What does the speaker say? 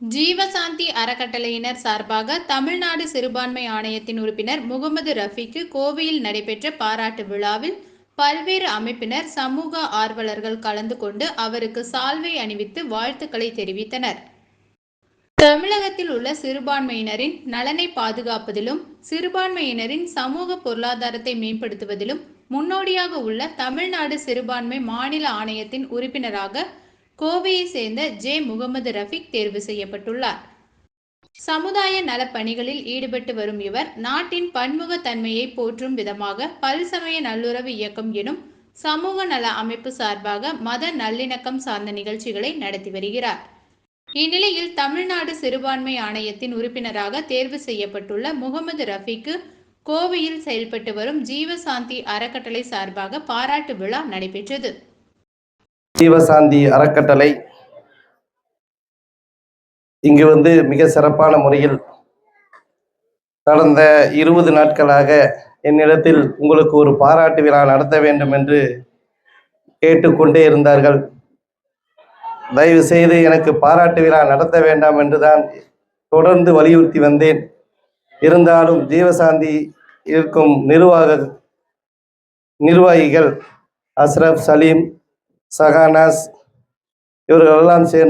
ஜீவசாந்தி அறக்கட்டளையினர் சார்பாக தமிழ்நாடு சிறுபான்மை ஆணையத்தின் உறுப்பினர் முகமது ரஃபிக்கு கோவையில் நடைபெற்ற பாராட்டு விழாவில் பல்வேறு அமைப்பினர் சமூக ஆர்வலர்கள் கலந்து கொண்டு அவருக்கு சால்வை அணிவித்து வாழ்த்துக்களை தெரிவித்தனர். தமிழகத்தில் உள்ள சிறுபான்மையினரின் நலனை பாதுகாப்பதிலும் சிறுபான்மையினரின் சமூக பொருளாதாரத்தை மேம்படுத்துவதிலும் முன்னோடியாக உள்ள தமிழ்நாடு சிறுபான்மை மாநில ஆணையத்தின் உறுப்பினராக கோவையை சேர்ந்த ஜே. முகமது ரஃபிக் தேர்வு செய்யப்பட்டுள்ளார். சமுதாய நலப்பணிகளில் ஈடுபட்டு வரும் இவர் நாட்டின் பன்முகத்தன்மையை போற்றும் விதமாக பல்சமய நல்லுறவு இயக்கம் எனும் சமூக நல அமைப்பு சார்பாக மத நல்லிணக்கம் சார்ந்த நிகழ்ச்சிகளை நடத்தி வருகிறார். இந்நிலையில் தமிழ்நாடு சிறுபான்மை ஆணையத்தின் உறுப்பினராக தேர்வு செய்யப்பட்டுள்ள முகமது ரஃபிக்கு கோவையில் செயல்பட்டு வரும் ஜீவசாந்தி அறக்கட்டளை சார்பாக பாராட்டு விழா நடைபெற்றது. ஜீவசாந்தி அறக்கட்டளை இங்கு வந்து மிக சிறப்பான முறையில் கடந்த இருபது நாட்களாக என்னிடத்தில் உங்களுக்கு ஒரு பாராட்டு விழா நடத்த வேண்டும் என்று கேட்டுக்கொண்டே இருந்தார்கள். தயவு செய்து எனக்கு பாராட்டு விழா நடத்த வேண்டாம் என்றுதான் தொடர்ந்து வலியுறுத்தி வந்தேன். இருந்தாலும் ஜீவசாந்தி இருக்கும் நிர்வாக நிர்வாகிகள் அஸ்ரப் சலீம் சகானாஸ் இவர்களெல்லாம் சேர்ந்து